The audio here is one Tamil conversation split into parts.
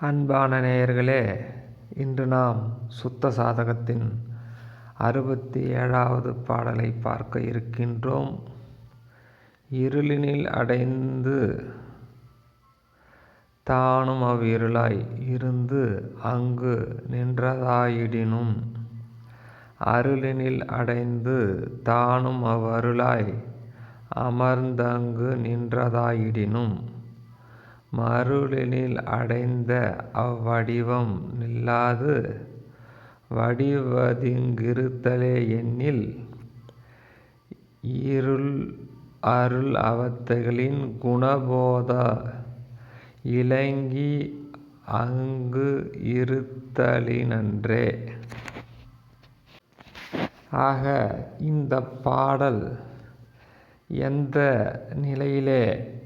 அன்பான நேயர்களே இன்று நாம் சுத்த சாதகத்தின் அறுபத்தி ஏழாவது பாடலை பார்க்க இருக்கின்றோம். இருளினில் அடைந்து தானும் அவ்விருளாய் இருந்து அங்கு நின்றதாயிடினும் அருளினில் அடைந்து தானும் அவ்வருளாய் அமர்ந்தங்கு நின்றதாயிடினும் மருளினில் அடைந்த அவ்வடிவம் நில்லாது வடிவதிங்கிருத்தலே எண்ணில் இருள் அருள் அவத்தைகளின் குணபோத இலங்கி அங்கு இருத்தலினன்றே. ஆக இந்த பாடல் எந்த நிலையிலே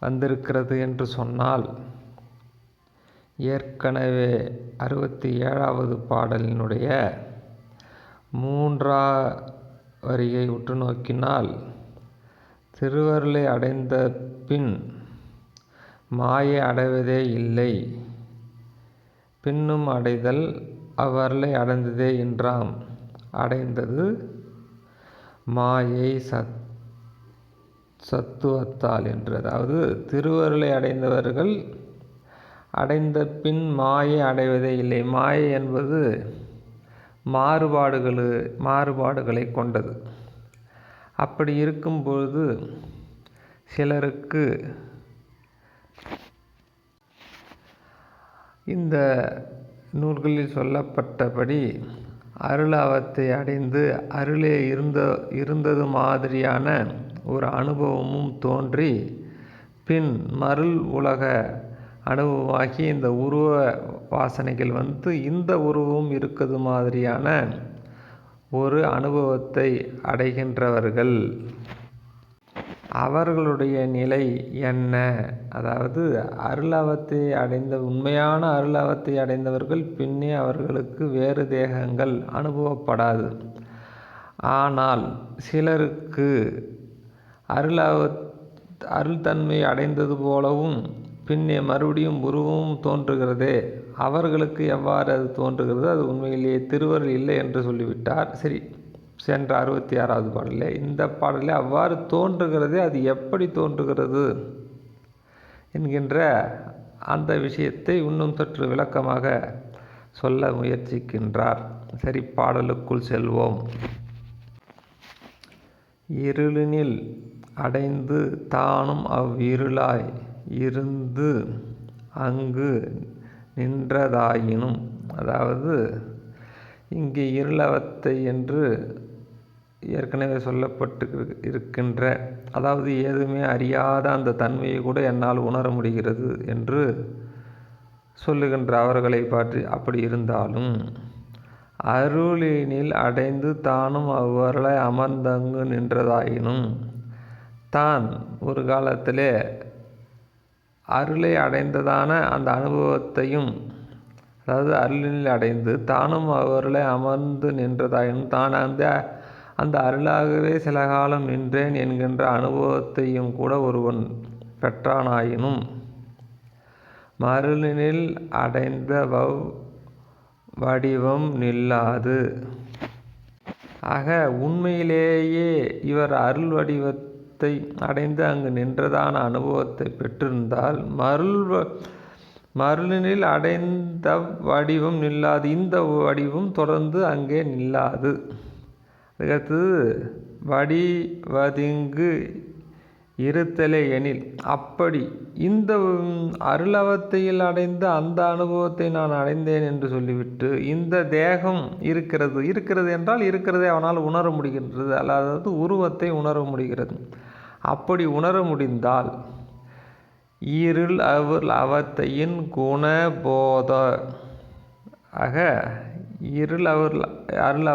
வந்திருக்கிறது என்று சொன்னால் ஏற்கனவே அறுபத்தி ஏழாவது பாடலினுடைய மூன்றா வரியை உற்று நோக்கினால் திருவருளை அடைந்த பின் மாயை அடைவதே இல்லை பின்னும் அடைதல் அவ்வருளை அடைந்ததே என்றாம். அடைந்தது மாயை சத் சத்துவத்தால் என்று. அதாவது திருவருளை அடைந்தவர்கள் அடைந்த பின் மாயை அடைவதே இல்லை. மாயை என்பது மாறுபாடுகள் மாறுபாடுகளை கொண்டது. அப்படி இருக்கும்பொழுது சிலருக்கு இந்த நூல்களில் சொல்லப்பட்டபடி அருளாவத்தை அடைந்து அருளே இருந்த இருந்தது மாதிரியான ஒரு அனுபவமும் தோன்றி பின் மருள் உலக அனுபவமாகி இந்த உருவ வாசனைகள் வந்து இந்த உருவம் இருக்குது மாதிரியான ஒரு அனுபவத்தை அடைகின்றவர்கள். அவர்களுடைய நிலை என்ன? அதாவது அருளாவத்தை அடைந்த உண்மையான அருளாவத்தை அடைந்தவர்கள் பின்னே அவர்களுக்கு வேறு தேகங்கள் அனுபவப்படாது. ஆனால் சிலருக்கு அருளாவ அருள்தன்மை அடைந்தது போலவும் பின்னே மறுபடியும் உருவமும் தோன்றுகிறதே. அவர்களுக்கு எவ்வாறு அது தோன்றுகிறது? அது உண்மையிலேயே திருவருள் இல்லை என்று சொல்லிவிட்டார். சரி. சென்ற அறுபத்தி ஆறாவது பாடலில் இந்த பாடலில் அவ்வாறு தோன்றுகிறதே அது எப்படி தோன்றுகிறது? என்கின்ற அந்த விஷயத்தை இன்னும் சற்று விளக்கமாக சொல்ல முயற்சிக்கின்றார். சரி பாடலுக்குள் செல்வோம். இருளினில் அடைந்து தானும் அவ்விருளாய் இருந்து அங்கு நின்றதாயினும் அதாவது இங்கே இருளவத்தை என்று ஏற்கனவே சொல்லப்பட்டு இருக்கின்ற அதாவது ஏதுமே அறியாத அந்த தன்மையை கூட என்னால் உணர முடிகிறது என்று சொல்லுகின்ற அவர்களை பற்றி அப்படி இருந்தாலும் அருளினில் அடைந்து தானும் அவ்வருளை அமர்ந்தங்கு நின்றதாயினும் தான் ஒரு காலத்திலே அருளை அடைந்ததான அந்த அனுபவத்தையும் அதாவது அருளினில் அடைந்து தானும் அவர்களை அமர்ந்து நின்றதாயினும் தான் அந்த அந்த அருளாகவே சில காலம் நின்றேன் என்கின்ற அனுபவத்தையும் கூட ஒருவன் பெற்றானாயினும் மருளினில் அடைந்த வவ் வடிவம் நில்லாது. ஆக உண்மையிலேயே இவர் அருள் வடிவத்தை அடைந்து அங்கு நின்றதான அனுபவத்தை பெற்றிருந்தால் மருள் மருளினில் அடைந்த வடிவம் நில்லாது இந்த வடிவம் தொடர்ந்து அங்கே நில்லாது. அதுக்கடுத்தது வடிவதிங்கு இருத்தலே எனில் அப்படி இந்த அருளவத்தையில் அடைந்த அந்த அனுபவத்தை நான் அடைந்தேன் என்று சொல்லிவிட்டு இந்த தேகம் இருக்கிறது இருக்கிறது என்றால் இருக்கிறதே அவனால் உணர முடிகின்றது அதாவது உருவத்தை உணர முடிகிறது. அப்படி உணர முடிந்தால் இருள் அவர் அவத்தையின் குணபோத ஆக இருள் அவர் அருள்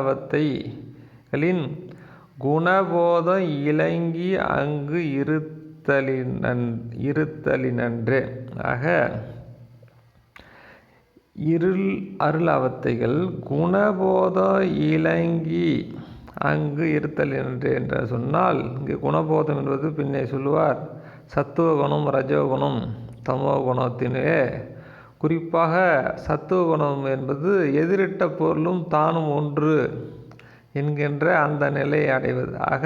அவத்தைகளின் குணபோதம் இலங்கி அங்கு இருத்தலினன் இருத்தலினன்றே. ஆக இருள் அருள் அவத்தைகள் குணபோதம் இலங்கி அங்கு இருத்தலினன்றே என்று சொன்னால் இங்கு குணபோதம் என்பது பின்னே சொல்லுவார். சத்துவகுணம் ரஜோகுணம் தமோகுணத்தினே குறிப்பாக சத்துவ குணம் என்பது எதிரிட்ட பொருளும் தானும் ஒன்று. என்கின்ற அந்த நிலையை அடைவது ஆக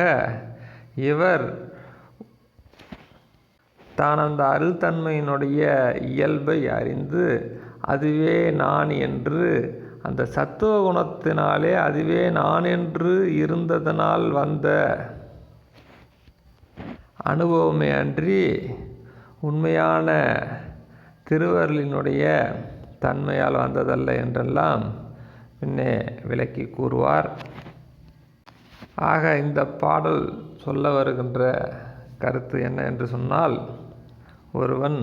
இவர் தான் அந்த அருள்தன்மையினுடைய இயல்பை அறிந்து அதுவே நான் என்று அந்த சத்துவ குணத்தினாலே அதுவே நான் என்று இருந்ததனால் வந்த அனுபவமே அன்றி உண்மையான திருவருளினுடைய தன்மையால் வந்ததல்ல என்றெல்லாம் பின்னே விளக்கி கூறுவார். ஆக இந்த பாடல் சொல்ல வருகின்ற கருத்து என்ன என்று சொன்னால் ஒருவன்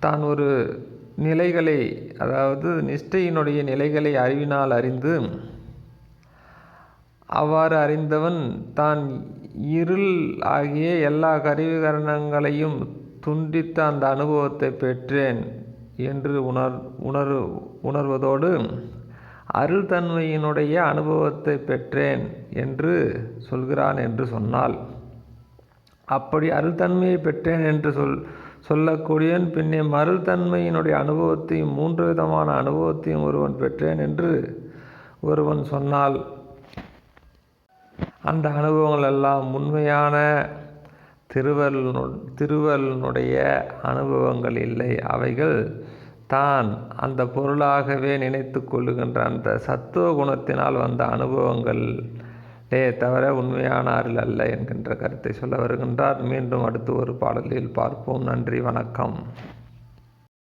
தான் ஒரு நிலைகளை அதாவது நிஷ்டையினுடைய நிலைகளை அறிவினால் அறிந்து அவ்வாறு அறிந்தவன் தான் இருள் ஆகிய எல்லா கருவிகரணங்களையும் துண்டித்த அந்த அனுபவத்தை பெற்றேன் என்று உணர் உணர் உணர்வதோடு அருள் தன்மையினுடைய அனுபவத்தை பெற்றேன் என்று சொல்கிறான் என்று சொன்னால் அப்படி அருள்தன்மையை பெற்றேன் என்று சொல் சொல்லக்கூடியவன் பின்னே மருள்தன்மையினுடைய அனுபவத்தையும் மூன்று விதமான அனுபவத்தையும் ஒருவன் பெற்றேன் என்று ஒருவன் சொன்னால் அந்த அனுபவங்கள் எல்லாம் உண்மையான திருவருளனு திருவருளனுடைய அனுபவங்கள் இல்லை. அவைகள் தான் அந்த பொருளாகவே நினைத்து கொள்ளுகின்ற அந்த சத்துவ குணத்தினால் வந்த அனுபவங்களே தவிர உண்மையான அருள் அல்ல என்கின்ற கருத்தை சொல்ல வருகின்றார். மீண்டும் அடுத்து ஒரு பாடலில் பார்ப்போம். நன்றி வணக்கம்.